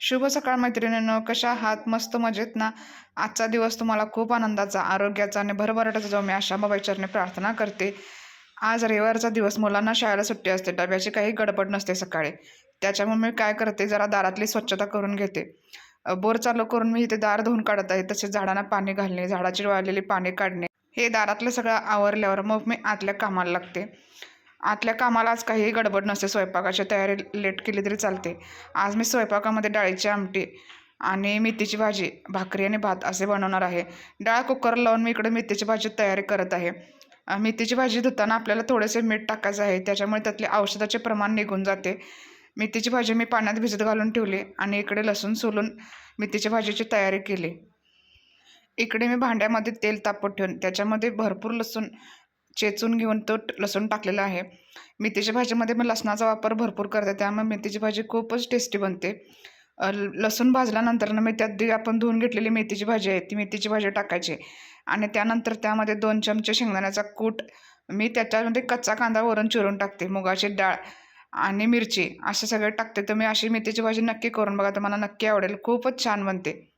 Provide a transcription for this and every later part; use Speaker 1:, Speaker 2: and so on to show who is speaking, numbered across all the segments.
Speaker 1: शुभ सकाळ मैत्रिणींनो कशा आहात? मस्त मजेत ना? आजचा दिवस तुम्हाला खूप आनंदाचा आरोग्याचा आणि भरभराटाचा जाऊ मी आशा बाबाईचरने प्रार्थना करते. आज रविवारचा दिवस मुलांना शाळेला सुट्टी असते डब्याची काही गडबड नसते सकाळी. त्याच्यामुळे मी काय करते जरा दारातली स्वच्छता करून घेते. बोर चालू करून मी इथे दार धुवून काढत आहे तसेच झाडांना पाणी घालणे झाडाची वाळलेली पाणी काढणे. हे दारातलं सगळं आवरल्यावर मग मी आतल्या कामाला लागते. आतल्या कामाला आज काहीही गडबड नसते. स्वयंपाकाची तयारी लेट केली तरी चालते. आज मी स्वयंपाकामध्ये डाळीची आमटी आणि मेथीची भाजी भाकरी आणि भात असे बनवणार आहे. डाळ कुकर लावून मी इकडे मेथीची भाजी तयारी करत आहे. मेथीची भाजी धुताना आपल्याला थोडेसे मीठ टाकायचं आहे. त्याच्यामुळे त्यातले औषधाचे प्रमाण निघून जाते. मेथीची भाजी मी पाण्यात भिजत घालून ठेवली आणि इकडे लसूण सोलून मेथीच्या भाजीची तयारी केली. इकडे मी भांड्यामध्ये तेल तापत ठेवून त्याच्यामध्ये भरपूर लसूण चेचून घेऊन तो ट- लसूण टाकलेला आहे. मेथीच्या भाजीमध्ये मी लसणाचा वापर भरपूर करते त्यामुळे मेथीची भाजी खूपच टेस्टी बनते. ल- लसूण भाजल्यानंतर ना मी त्यात जी आपण धुवून घेतलेली मेथीची भाजी आहे ती मेथीची भाजी टाकायची. आणि त्यानंतर त्यामध्ये दोन चमचे शेंगदाण्याचा कूट मी त्याच्यामध्ये कच्चा कांदा वरून चिरून टाकते मुगाची डाळ आणि मिरची असं सगळे टाकते. तर मी अशी मेथीची भाजी नक्की करून बघा तर मला नक्की आवडेल खूपच छान बनते.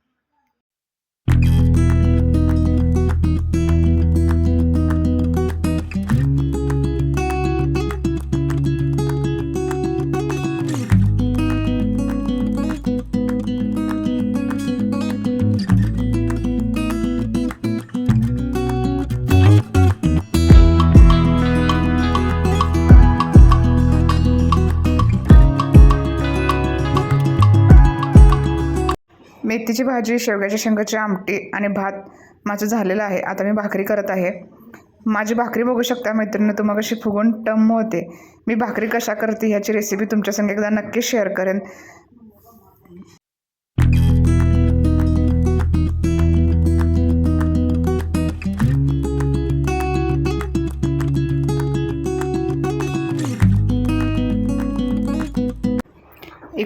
Speaker 1: मेथीची भाजी शेवग्याच्या शेंगाची आमटी आणि भात माझं झालेलं आहे. आता मी भाकरी करत आहे. माझी भाकरी बघू शकता मैत्रिणी तुम्हाला कशी फुगून टम्म होते मी भाकरी कशा करते ह्याची रेसिपी तुमच्या संग एकदा नक्की शेअर करेन.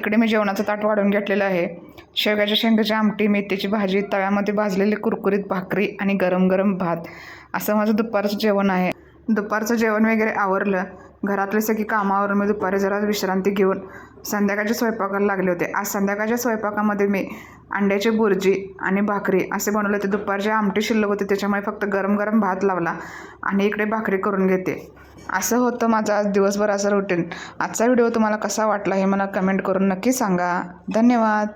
Speaker 1: इकडे मी जेवणाचं ताट वाढून घेतलेलं आहे. शेवग्याच्या शेंगाची आमटी मेथीची भाजी तव्यामध्ये भाजलेली कुरकुरीत भाकरी आणि गरम गरम भात. असं माझं दुपारचं जेवण आहे. दुपारचं जेवण वगैरे आवरलं. घरातले सगळी कामावर मी दुपारी जरा विश्रांती घेऊन संध्याकाळच्या स्वयंपाकाला लागले होते. आज संध्याकाळच्या स्वयंपाकामध्ये मी अंड्याची भुर्जी आणि भाकरी असे बनवले होते दुपारचे आमटी शिल्लक होते त्याच्यामुळे फक्त गरम गरम भात लावला आणि इकडे भाकरी करून घेते. असं होतं माझं आज दिवसभर असं रुटीन आजचा व्हिडिओ तुम्हाला कसा वाटला हे मला कमेंट करून नक्की सांगा. धन्यवाद.